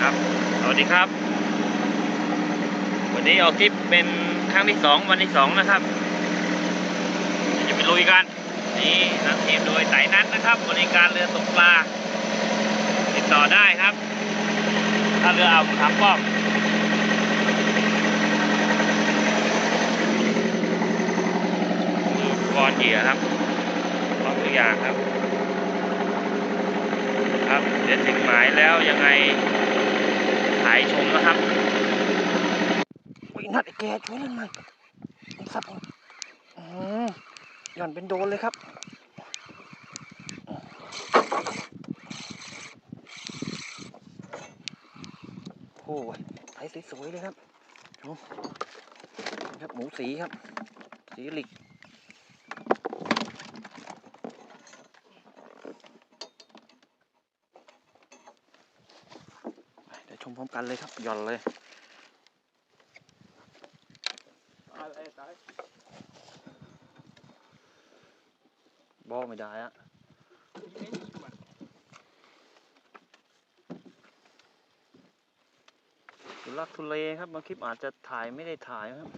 ครับ สวัสดีครับ วันนี้ออกคลิปเป็นครั้งที่สองวันที่สองนะครับจะไปลุยกันนี่นำทีมโดยไต่นัดนะครับ บริการเรือตกปลา ติดต่อได้ครับ ถ้าเรือเอาถามป้อมกรณ์เหยื่อครับพร้อมทุกอย่างครับ ครับเดี๋ยวถึงหมายแล้วยังไง ถ่ายชมนะครับวิ่งนัดไอ้แกช่วยเล่นมันสับอืมหย่อนเป็นโดนเลยครับโอ้ยไถสวยๆเลยครับชมครับหมูสีครับ สีหลิก เดี๋ยวชมพ ร้อมกันเลยครับหย่อนเลยบอกไม่ได้อะทุลักทุเลครับบางคลิปอาจจะถ่ายไม่ได้ถ่ายครับ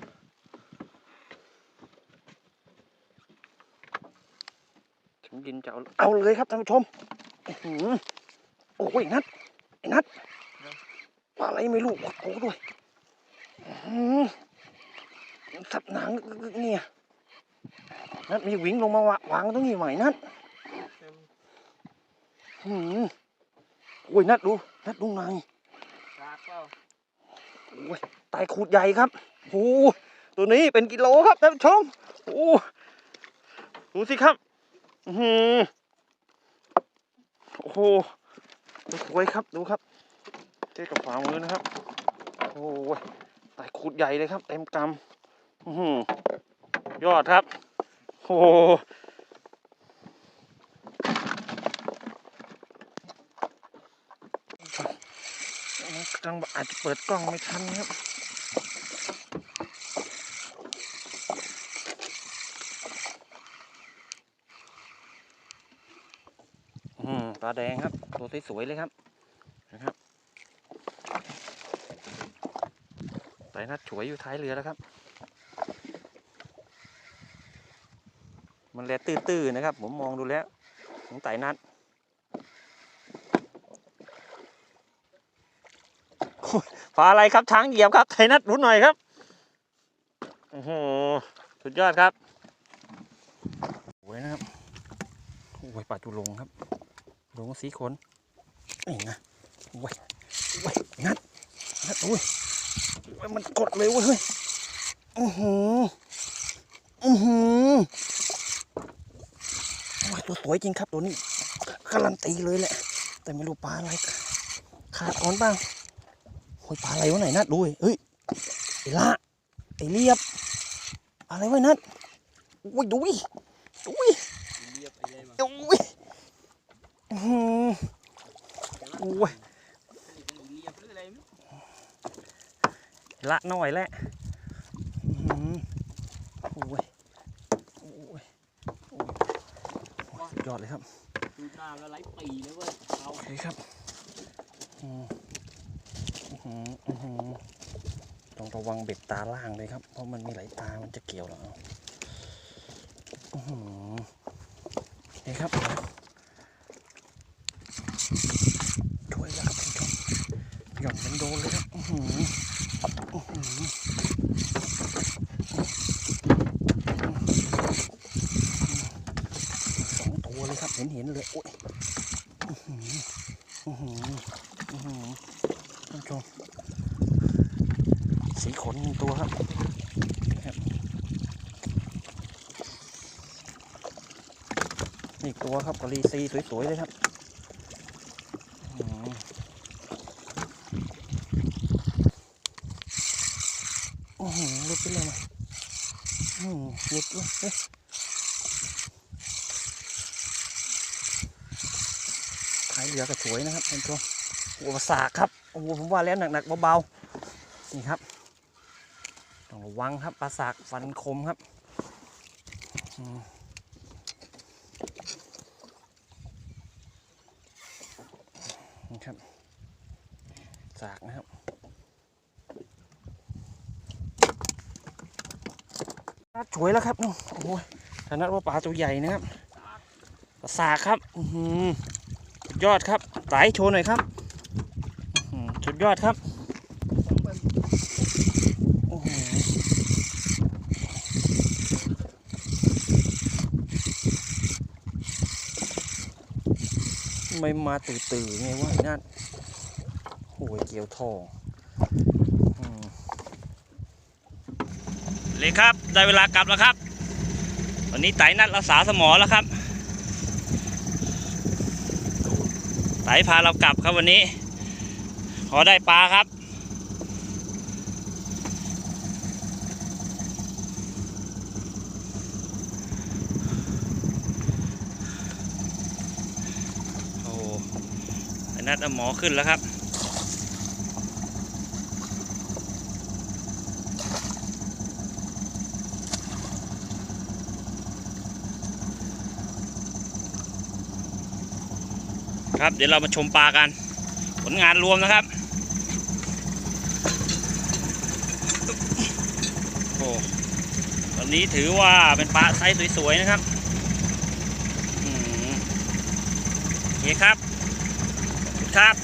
ถึงดินจะเอาเอาเลยครับท่านผู้ชมอื้อหือโอ้ยนัดไอ้นัด ปลาอะไรไม่รู้วัดโอ้ด้วยอื้อหือสับหนังเนี่ยนัดมีวิ่งลงมาวะวางตรงนี้ใหม่นัดหืมโอ้ยนัดดูนัดดูไงโอ้ยตายขูดใหญ่ครับโอ้ตัวนี้เป็นกิโลครับท่านผู้ชมโอ้ดูสิครับอือหือโอ้โหสวยครับดูครับ เทียบกับฝ่ามือนะครับ โอ้ยตายขูดใหญ่เลยครับ เต็มกำอื้อหือยอดครับ โอ้โหกำลังอาจจะเปิดกล้องไม่ทันครับอืมปลาแดงครับ ตัวสวยๆเลยครับนะครับ ไตนัดฉวยอยู่ท้ายเรือแล้วครับ มันแลตื้อๆนะครับ ผมมองดูแล้วของไตนัดโอ้ยปลาอะไรครับช้างเหยียบครับไตนัดรู้หน่อยครับโอ้โหสุดยอดครับสวยนะครับโอ้ยปลาจุลงครับลงสีขนนี่นะโอ้ยโอ้ยนัดนัดโอ้ย มันกดเลยเว้ยเฮ้ยอือหืออือหือโอ้ยตัวสวยจริงครับตัวนี้การันตีเลยแหละ แต่ไม่รู้ปลาอะไร ขาดอ่อนบ้างโอ้ยปลาอะไรวะไหนนัดดูเฮ้ยไอ้ละไอ้เรียบ อะไรวะนัดโอ้ยดูดิดูดิดูดิอื้อหือโอ้ย ละหน่อยแหละอื้อหือโอ้ยโอ้ยโอ้ยสุดยอดเลยครับดูหน้าก็ไร้ปีเลยเว้ยเอาโอเคครับอืมอื้อหืออื้อหือต้องระวังเบ็ดตาล่างเลยครับ เพราะมันมีหลายตา มันจะเกี่ยวแล้วอื้อหือโอเคครับ ช่วยแล้วครับคุณผู้ชมหย่อนเป็นโดนเลยครับ อื้อหืออื้อหือสองตัว เลยครับ เห็นเห็นเลยโอ้ยท่านชมสีขนหนึ่งตัวครับครับนี่อีกตัวครับกะลีซีสวยๆเลยครับอือหืออื้อหือหลุดไปเลยมาอื้อหือลุดเลยเอ๊ะท้ายเรือก็สวยนะครับท่านผู้ชมอุปสรรคครับโอ้โหผมว่าแล้วหนักๆเบาๆนี่ครับต้องระวังครับปลาสากฟันคมครับนี่ครับสากนะครับสวยแล้วครับนู่นโอ้ยถนัดว่าปลาตัวใหญ่นะครับปลาสากครับ อือ ยอดครับไต่โชว์หน่อยครับอื้อหือสุดยอดครับไม่มาตื่นตื่นไงวะไอ้นั่นโอ้ยเกี่ยวทองเลยครับ ได้เวลากลับแล้วครับ วันนี้ไต่นัดรักษาสมอแล้วครับ สายพาเรากลับครับวันนี้ ขอได้ปลาครับ โอ้ไอ้นัดเอาหมอขึ้นแล้วครับ ครับ เดี๋ยวเรามาชมปลากัน ผลงานรวมนะครับ โอ้ตอนนี้ถือว่าเป็นปลาไซส์สวยๆนะครับโอเคครับครับ